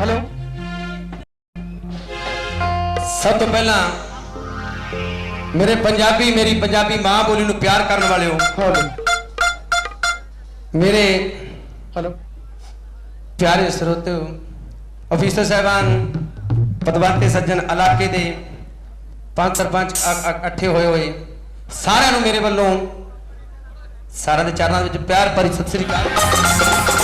Hello ਸਭ ਤੋਂ ਪਹਿਲਾਂ ਮੇਰੇ ਪੰਜਾਬੀ ਮੇਰੀ ਪੰਜਾਬੀ ਮਾਂ ਬੋਲੀ ਨੂੰ ਪਿਆਰ ਕਰਨ ਵਾਲਿਓ ਹੈਲੋ ਮੇਰੇ ਹੈਲੋ ਪਿਆਰੇ ਸਰੋਤਿਓ ਅਫੀਸਰ ਸਾਹਿਬਾਨ ਪਦਵੰਤੇ ਸੱਜਣ ਇਲਾਕੇ ਦੇ ਪੰਜ ਸਰਪੰਚ ਇਕੱਠੇ ਹੋਏ ਹੋਏ ਸਾਰਿਆਂ ਨੂੰ ਮੇਰੇ ਵੱਲੋਂ ਸਾਰਿਆਂ ਦੇ ਚਰਨਾਂ ਵਿੱਚ ਪਿਆਰ ਭਰੀ ਸਤਿ ਸ੍ਰੀ ਅਕਾਲ।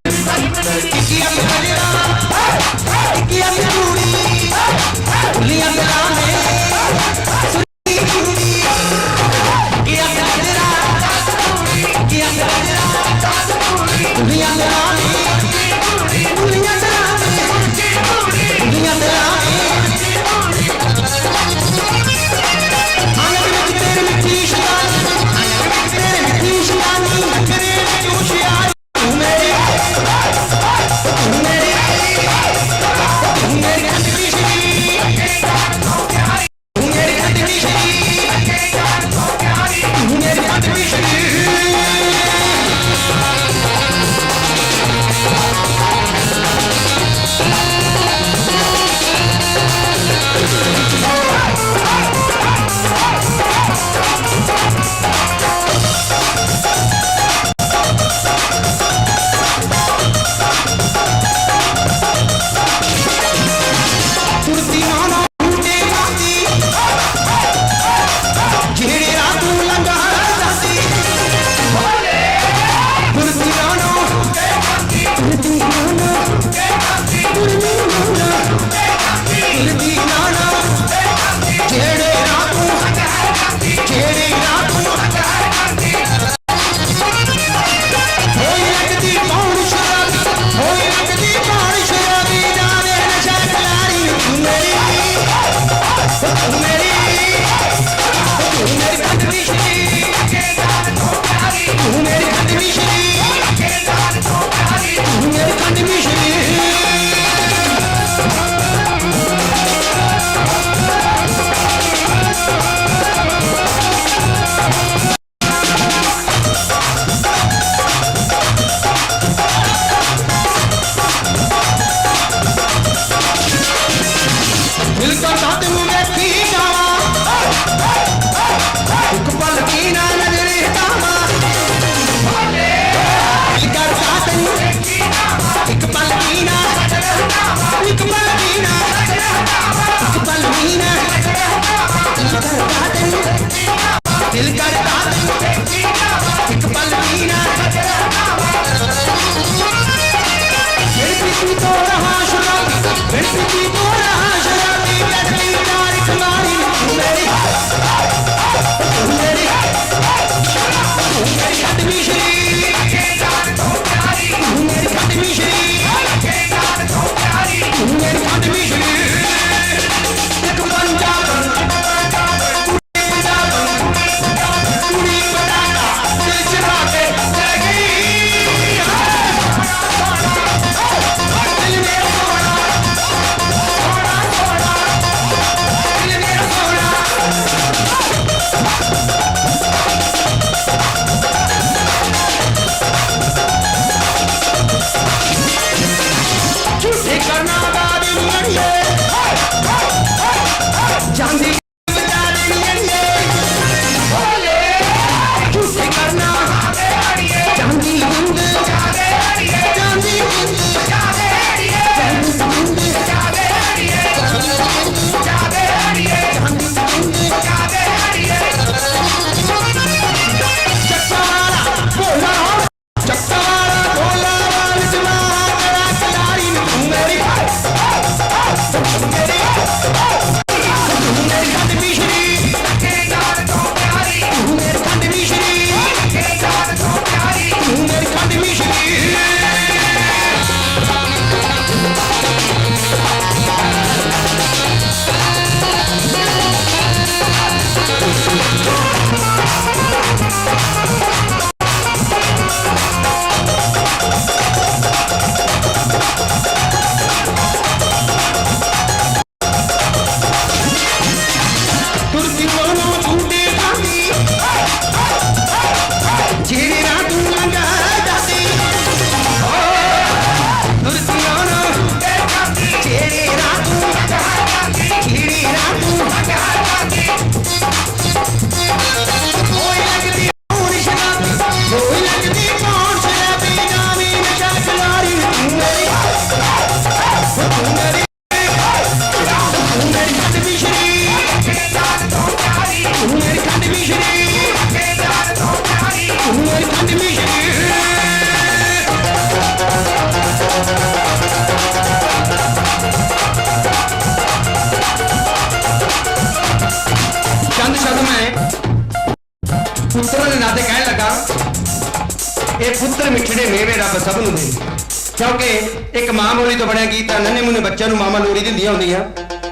ਚੋਰੀ ਦਿੰਦੀਆਂ ਹੁੰਦੀਆਂ?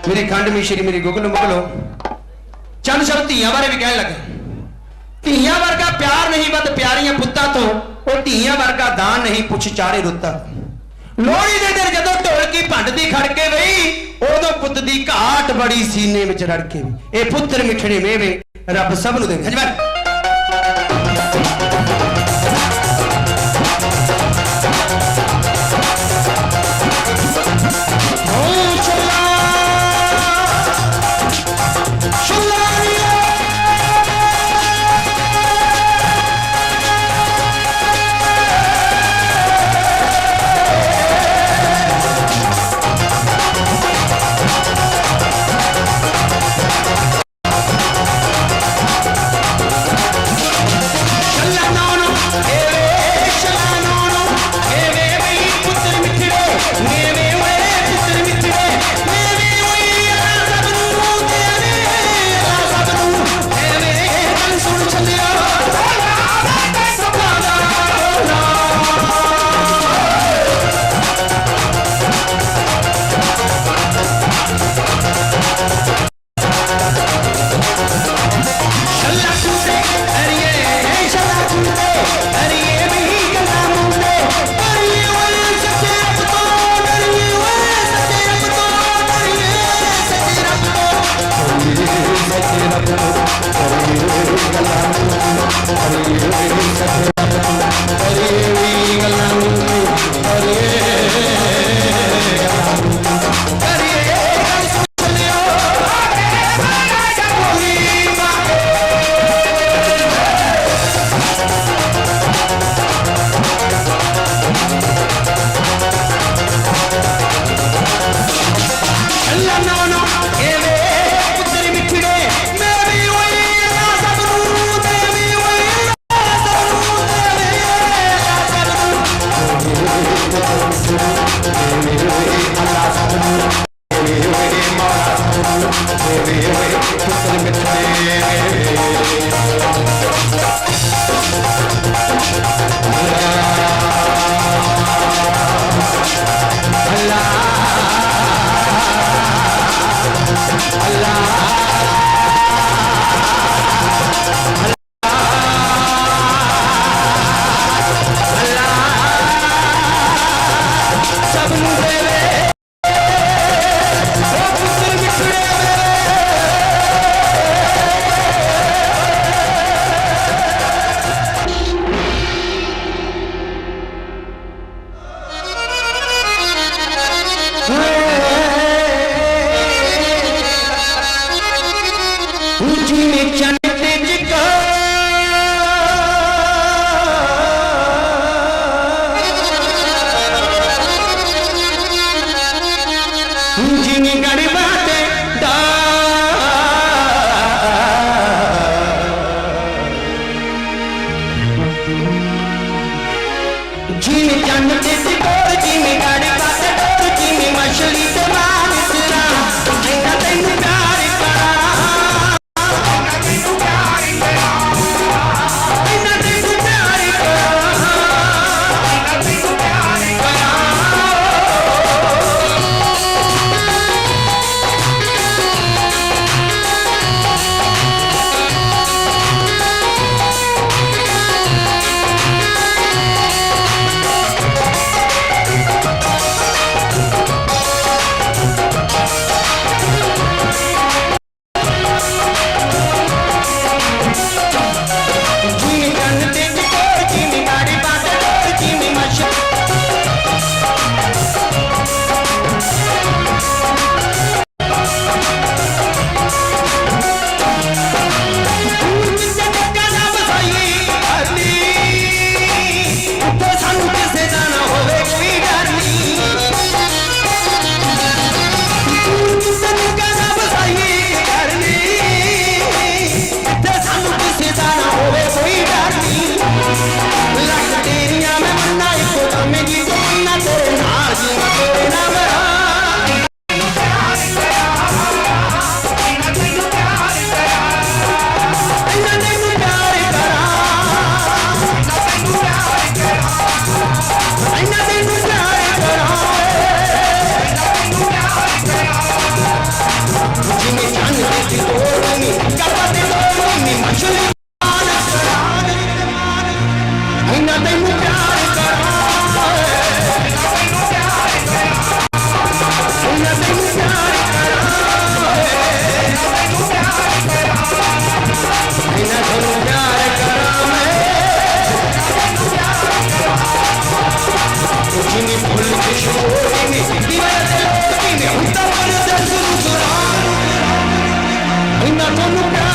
ਮੇਰੀ ਖੰਡ ਮਿਸ਼ਰੀ ਮੇਰੀ ਗੁਗਲ ਮੁਗਲੋ ਚੰਦ ਸ਼ਬਦ ਧੀਆਂ ਬਾਰੇ ਵੀ ਕਹਿਣ ਲੱਗੇ। ਧੀਆਂ ਵਰਗਾ ਪਿਆਰ ਨਹੀਂ, ਵੱਧ ਪਿਆਰੀਆਂ ਪੁੱਤਾਂ ਤੋਂ। ਉਹ ਧੀਆਂ ਵਰਗਾ ਦਾਨ ਨਹੀਂ, ਪੁੱਛ ਚਾਰੇ ਰੁੱਤਾਂ। ਲੋਹੜੀ ਦੇ ਦਿਨ ਜਦੋਂ ਢੋਲਕੀ ਭੰਡਦੀ ਖੜਕੇ ਵਈ, ਉਦੋਂ ਪੁੱਤ ਦੀ ਘਾਟ ਬੜੀ ਸੀਨੇ ਵਿੱਚ ਰੜ ਕੇ ਇਹ ਪੁੱਤਰ ਮਿੱਠੜੇ ਮੇਵੇ, ਰੱਬ ਸਭ ਨੂੰ ਦੇ ਖਜਵਾ todo lugar.